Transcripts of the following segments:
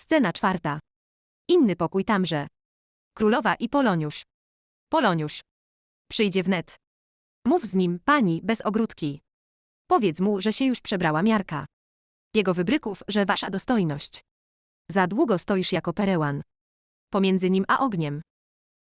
Scena czwarta. Inny pokój tamże. Królowa i Poloniusz. Poloniusz. Przyjdzie wnet. Mów z nim, pani, bez ogródki. Powiedz mu, że się już przebrała miarka. Jego wybryków, że wasza dostojność. Za długo stoisz jako perełan. Pomiędzy nim a ogniem.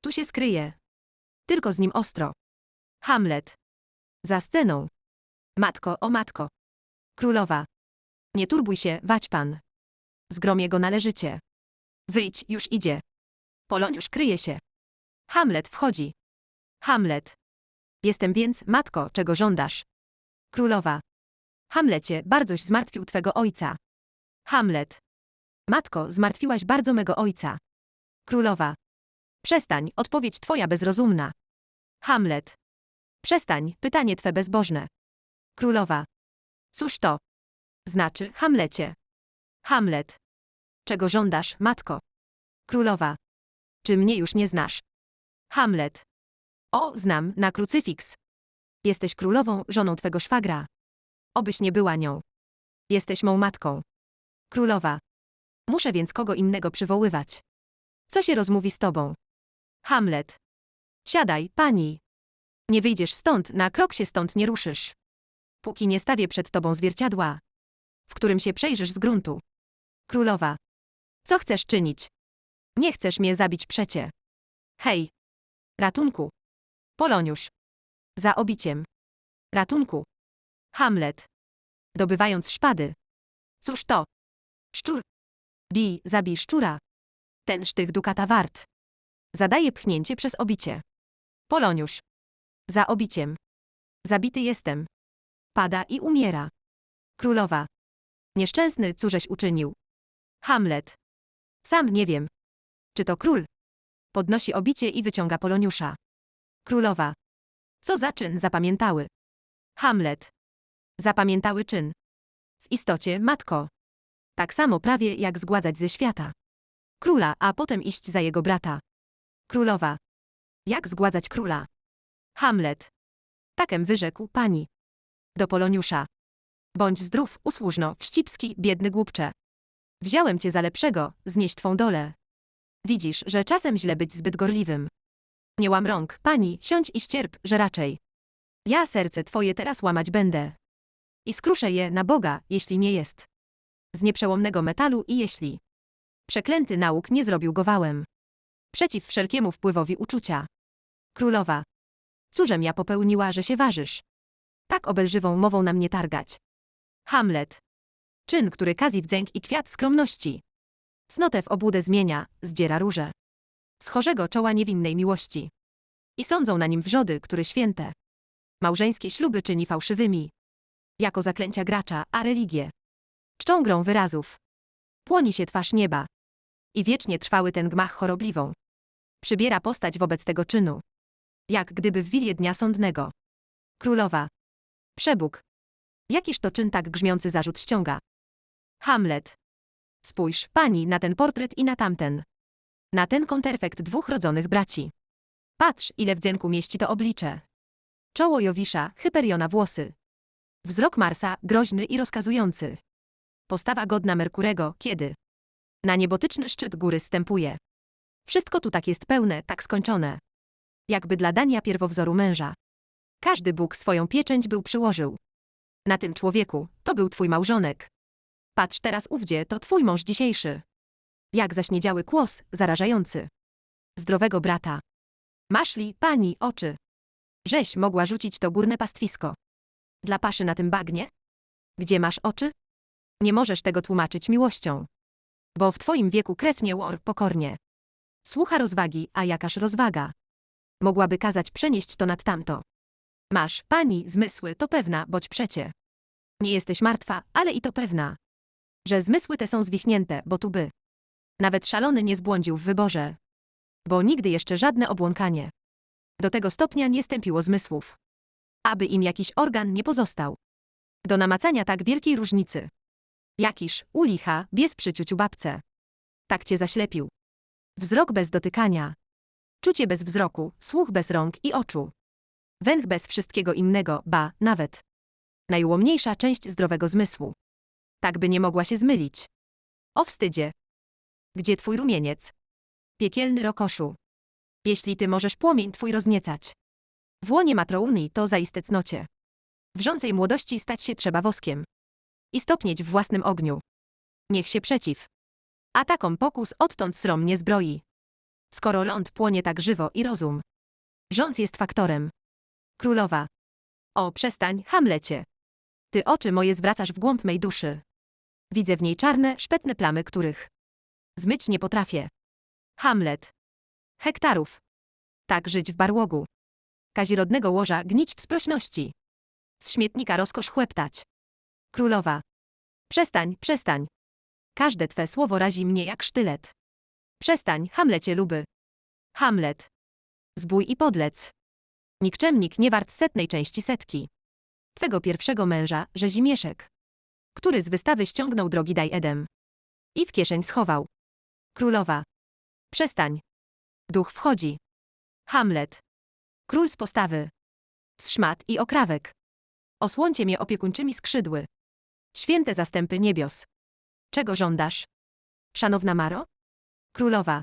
Tu się skryje. Tylko z nim ostro. Hamlet. Za sceną. Matko, o matko. Królowa. Nie turbuj się, wać pan. Zgrom jego należycie. Wyjdź, już idzie. Poloniusz kryje się. Hamlet wchodzi. Hamlet. Jestem więc, matko, czego żądasz? Królowa. Hamlecie, bardzoś zmartwił twego ojca. Hamlet. Matko, zmartwiłaś bardzo mego ojca. Królowa. Przestań, odpowiedź twoja bezrozumna. Hamlet. Przestań, pytanie twe bezbożne. Królowa. Cóż to? Znaczy, Hamlecie. Hamlet. Czego żądasz, matko? Królowa. Czy mnie już nie znasz? Hamlet. O, znam, na krucyfiks. Jesteś królową, żoną twego szwagra. Obyś nie była nią. Jesteś mą matką. Królowa. Muszę więc kogo innego przywoływać. Co się rozmówi z tobą? Hamlet. Siadaj, pani. Nie wyjdziesz stąd, na krok się stąd nie ruszysz. Póki nie stawię przed tobą zwierciadła, w którym się przejrzysz z gruntu. Królowa. Co chcesz czynić? Nie chcesz mnie zabić przecie. Hej. Ratunku. Poloniusz. Za obiciem. Ratunku. Hamlet. Dobywając szpady. Cóż to? Szczur. Bij, zabij szczura. Ten sztych dukata wart. Zadaje pchnięcie przez obicie. Poloniusz. Za obiciem. Zabity jestem. Pada i umiera. Królowa. Nieszczęsny, cóżeś uczynił. Hamlet. Sam nie wiem. Czy to król? Podnosi obicie i wyciąga Poloniusza. Królowa. Co za czyn zapamiętały? Hamlet. Zapamiętały czyn. W istocie, matko. Tak samo prawie jak zgładzać ze świata. Króla, a potem iść za jego brata. Królowa. Jak zgładzać króla? Hamlet. Takem wyrzekł pani. Do Poloniusza. Bądź zdrów, usłużno, wścibski, biedny głupcze. Wziąłem cię za lepszego, znieść twą dolę. Widzisz, że czasem źle być zbyt gorliwym. Nie łam rąk, pani, siądź i ścierp, że raczej. Ja serce twoje teraz łamać będę. I skruszę je na Boga, jeśli nie jest. Z nieprzełomnego metalu i jeśli. Przeklęty nauk nie zrobił go wałem. Przeciw wszelkiemu wpływowi uczucia. Królowa. Cóżem ja popełniła, że się ważysz? Tak obelżywą mową na mnie targać. Hamlet. Czyn, który kazi wdzęk i kwiat skromności. Cnotę w obłudę zmienia, zdziera róże. Z chorzego czoła niewinnej miłości. I sądzą na nim wrzody, które święte. Małżeńskie śluby czyni fałszywymi. Jako zaklęcia gracza, a religię. Czczą grą wyrazów. Płoni się twarz nieba. I wiecznie trwały ten gmach chorobliwą. Przybiera postać wobec tego czynu. Jak gdyby w wilie dnia sądnego. Królowa. Przebóg. Jakiż to czyn tak grzmiący zarzut ściąga? Hamlet. Spójrz, pani, na ten portret i na tamten. Na ten konterfekt dwóch rodzonych braci. Patrz, ile w dzienku mieści to oblicze. Czoło Jowisza, Hyperiona włosy. Wzrok Marsa, groźny i rozkazujący. Postawa godna Merkurego, kiedy na niebotyczny szczyt góry stępuje. Wszystko tu tak jest pełne, tak skończone. Jakby dla dania pierwowzoru męża. Każdy Bóg swoją pieczęć był przyłożył. Na tym człowieku, to był twój małżonek. Patrz teraz ówdzie, to twój mąż dzisiejszy. Jak zaśniedziały kłos, zarażający. Zdrowego brata. Masz li, pani, oczy. Żeś mogła rzucić to górne pastwisko. Dla paszy na tym bagnie? Gdzie masz oczy? Nie możesz tego tłumaczyć miłością. Bo w twoim wieku krew nie łor pokornie. Słucha rozwagi, a jakaż rozwaga. Mogłaby kazać przenieść to nad tamto. Masz, pani, zmysły, to pewna, boć przecie. Nie jesteś martwa, ale i to pewna. Że zmysły te są zwichnięte, bo tu by. Nawet szalony nie zbłądził w wyborze. Bo nigdy jeszcze żadne obłąkanie. Do tego stopnia nie stępiło zmysłów. Aby im jakiś organ nie pozostał. Do namacania tak wielkiej różnicy. Jakiż, u licha, bies przyciuciu babce. Tak cię zaślepił. Wzrok bez dotykania. Czucie bez wzroku, słuch bez rąk i oczu. Węch bez wszystkiego innego, ba, nawet. Najłomniejsza część zdrowego zmysłu. Tak by nie mogła się zmylić. O wstydzie. Gdzie twój rumieniec? Piekielny rokoszu. Jeśli ty możesz płomień twój rozniecać. W łonie matrouni to zaiste cnocie. W rzącej młodości stać się trzeba woskiem. I stopnieć w własnym ogniu. Niech się przeciw. Atakom pokus odtąd srom nie zbroi. Skoro ląd płonie tak żywo i rozum. Rządz jest faktorem. Królowa. O, przestań, Hamlecie. Ty oczy moje zwracasz w głąb mej duszy. Widzę w niej czarne, szpetne plamy, których zmyć nie potrafię. Hamlet. Hektarów. Tak żyć w barłogu. Kazirodnego łoża gnić w sprośności. Z śmietnika rozkosz chłeptać. Królowa. Przestań, przestań. Każde twe słowo razi mnie jak sztylet. Przestań, Hamlecie luby. Hamlet. Zbój i podlec. Nikczemnik nie wart setnej części setki. Twego pierwszego męża, Rzezimieszek. Który z wystawy ściągnął drogi daj Edem. I w kieszeń schował. Królowa. Przestań. Duch wchodzi. Hamlet. Król z postawy. Z szmat i okrawek. Osłoncie mnie opiekuńczymi skrzydły. Święte zastępy niebios. Czego żądasz? Szanowna Maro? Królowa.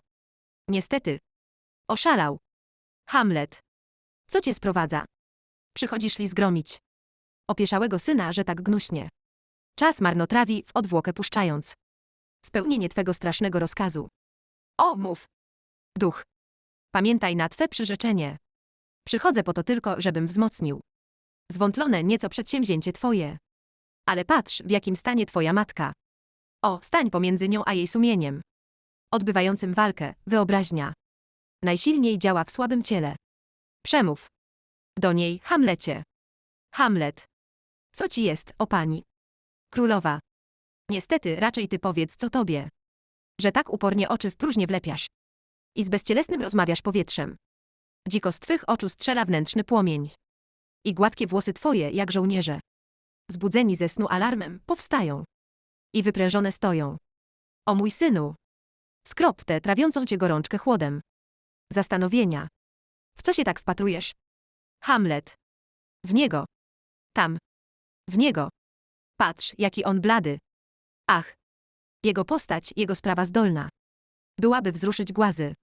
Niestety. Oszalał. Hamlet. Co cię sprowadza? Przychodzisz li zgromić. Opieszałego syna, że tak gnuśnie. Czas marnotrawi, w odwłokę puszczając. Spełnienie twego strasznego rozkazu. O, mów. Duch. Pamiętaj na twe przyrzeczenie. Przychodzę po to tylko, żebym wzmocnił. Zwątlone nieco przedsięwzięcie twoje. Ale patrz, w jakim stanie twoja matka. O, stań pomiędzy nią a jej sumieniem. Odbywającym walkę, wyobraźnia. Najsilniej działa w słabym ciele. Przemów. Do niej, Hamlecie. Hamlet. Co ci jest, o pani? Królowa. Niestety, raczej ty powiedz, co tobie. Że tak upornie oczy w próżnię wlepiasz. I z bezcielesnym rozmawiasz powietrzem. Dziko z twych oczu strzela wnętrzny płomień. I gładkie włosy twoje, jak żołnierze. Zbudzeni ze snu alarmem, powstają. I wyprężone stoją. O mój synu! Skrop tę trawiącą cię gorączkę chłodem. Zastanowienia. W co się tak wpatrujesz? Hamlet. W niego. Tam. W niego. Patrz, jaki on blady. Ach. Jego postać, jego sprawa zdolna. Byłaby wzruszyć głazy.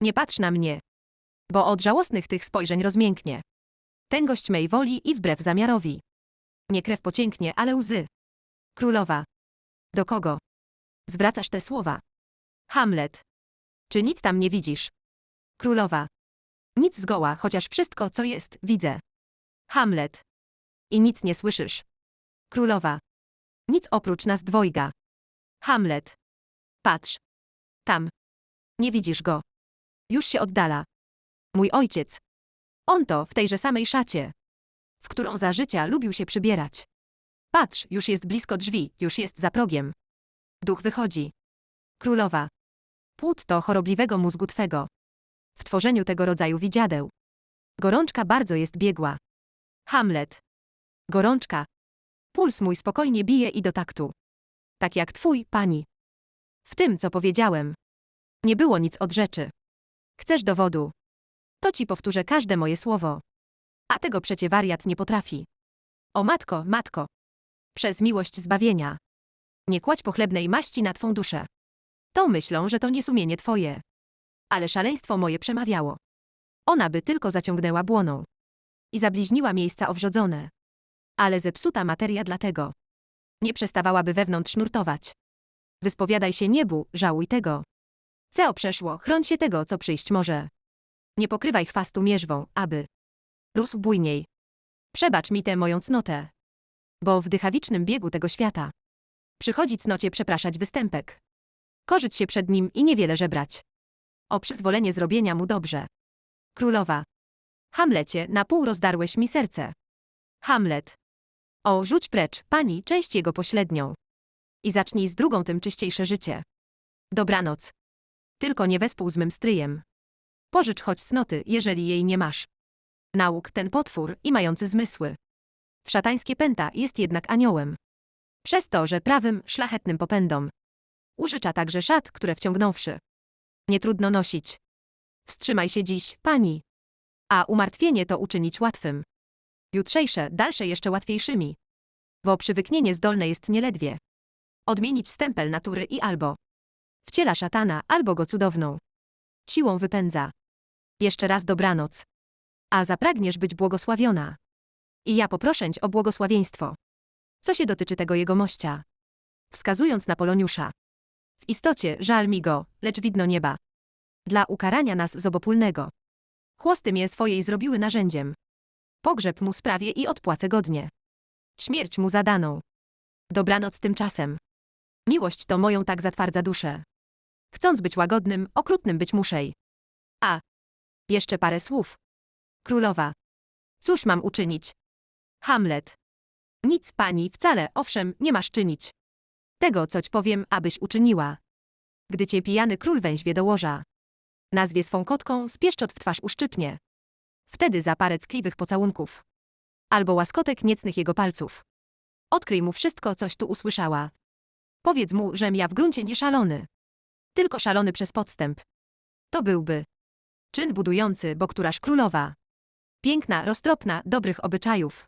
Nie patrz na mnie. Bo od żałosnych tych spojrzeń rozmięknie. Tęgość mej woli i wbrew zamiarowi. Nie krew pocięknie, ale łzy. Królowa. Do kogo? Zwracasz te słowa. Hamlet. Czy nic tam nie widzisz? Królowa. Nic zgoła, chociaż wszystko, co jest, widzę. Hamlet. I nic nie słyszysz. Królowa. Nic oprócz nas dwojga. Hamlet. Patrz. Tam. Nie widzisz go. Już się oddala. Mój ojciec. On to w tejże samej szacie, w którą za życia lubił się przybierać. Patrz, już jest blisko drzwi, już jest za progiem. Duch wychodzi. Królowa. Płód to chorobliwego mózgu twego. W tworzeniu tego rodzaju widziadeł. Gorączka bardzo jest biegła. Hamlet. Gorączka. Puls mój spokojnie bije i do taktu. Tak jak twój, pani. W tym, co powiedziałem. Nie było nic od rzeczy. Chcesz dowodu? To ci powtórzę każde moje słowo. A tego przecie wariat nie potrafi. O matko, matko. Przez miłość zbawienia. Nie kładź pochlebnej maści na twą duszę. To myślą, że to nie sumienie twoje. Ale szaleństwo moje przemawiało. Ona by tylko zaciągnęła błoną. I zabliźniła miejsca owrzodzone. Ale zepsuta materia dlatego. Nie przestawałaby wewnątrz nurtować. Wyspowiadaj się niebu, żałuj tego. Co przeszło, chroń się tego, co przyjść może. Nie pokrywaj chwastu mierzwą, aby rósł bujniej. Przebacz mi tę moją cnotę. Bo w dychawicznym biegu tego świata przychodzi cnocie przepraszać występek. Korzyć się przed nim i niewiele żebrać. O przyzwolenie zrobienia mu dobrze. Królowa. Hamlecie, na pół rozdarłeś mi serce. Hamlet. O, rzuć precz, pani, część jego pośrednią. I zacznij z drugą tym czyściejsze życie. Dobranoc. Tylko nie wespół z mym stryjem. Pożycz choć cnoty, jeżeli jej nie masz. Nauk ten potwór i mający zmysły. W szatańskie pęta jest jednak aniołem. Przez to, że prawym, szlachetnym popędom. Użycza także szat, które wciągnąwszy. Nie trudno nosić. Wstrzymaj się dziś, pani. A umartwienie to uczynić łatwym. Jutrzejsze, dalsze jeszcze łatwiejszymi. Bo przywyknienie zdolne jest nieledwie. Odmienić stempel natury i albo Wciela szatana albo go cudowną. Siłą wypędza. Jeszcze raz dobranoc. A zapragniesz być błogosławiona. I ja poproszę o błogosławieństwo. Co się dotyczy tego jego mościa? Wskazując na Poloniusza. W istocie żal mi go, lecz widno nieba. Dla ukarania nas zobopólnego. Chłosty mnie swojej zrobiły narzędziem. Pogrzeb mu sprawię i odpłacę godnie. Śmierć mu zadaną. Dobranoc tymczasem. Miłość to moją tak zatwardza duszę. Chcąc być łagodnym, okrutnym być muszej. A. Jeszcze parę słów. Królowa. Cóż mam uczynić? Hamlet. Nic pani wcale, owszem, nie masz czynić. Tego, coć powiem, abyś uczyniła. Gdy cię pijany król węźwie do łoża. Nazwie swą kotką, spieszczot w twarz uszczypnie. Wtedy za parę ckliwych pocałunków. Albo łaskotek niecnych jego palców. Odkryj mu wszystko, coś tu usłyszała. Powiedz mu, żem ja w gruncie nie szalony. Tylko szalony przez podstęp. To byłby czyn budujący, bo któraż królowa. Piękna, roztropna, dobrych obyczajów.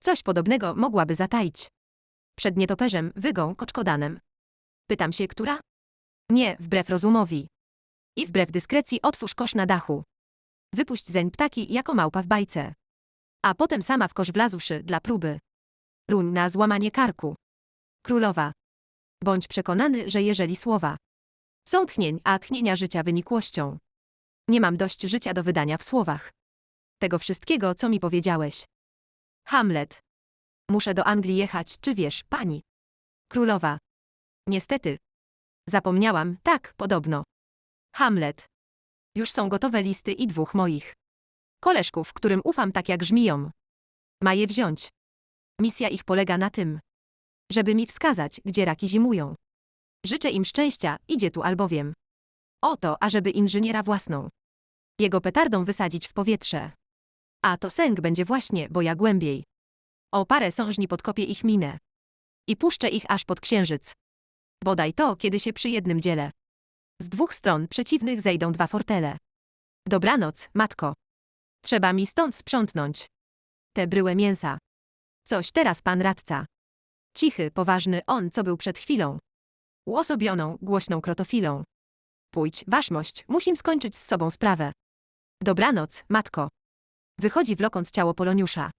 Coś podobnego mogłaby zataić. Przed nietoperzem, wygą, koczkodanem. Pytam się, która? Nie, wbrew rozumowi. I wbrew dyskrecji otwórz kosz na dachu. Wypuść zeń ptaki jako małpa w bajce. A potem sama w kosz wlazłszy dla próby. Ruń na złamanie karku. Królowa. Bądź przekonany, że jeżeli słowa są tchnień, a tchnienia życia wynikłością. Nie mam dość życia do wydania w słowach. Tego wszystkiego, co mi powiedziałeś. Hamlet. Muszę do Anglii jechać, czy wiesz, pani? Królowa. Niestety. Zapomniałam, tak, podobno. Hamlet. Już są gotowe listy i dwóch moich. Koleżków, którym ufam tak jak żmijom. Ma je wziąć. Misja ich polega na tym, żeby mi wskazać, gdzie raki zimują. Życzę im szczęścia, idzie tu albowiem. Oto, ażeby inżyniera własną. Jego petardą wysadzić w powietrze. A to sęk będzie właśnie, bo ja głębiej. O parę sążni podkopię ich minę. I puszczę ich aż pod księżyc. Bodaj to, kiedy się przy jednym dziele. Z dwóch stron przeciwnych zejdą dwa fortele. Dobranoc, matko. Trzeba mi stąd sprzątnąć. Te bryłe mięsa. Coś teraz pan radca. Cichy, poważny on, co był przed chwilą. Uosobioną, głośną krotofilą. Pójdź, waszmość, musim skończyć z sobą sprawę. Dobranoc, matko. Wychodzi wlokąc ciało Poloniusza.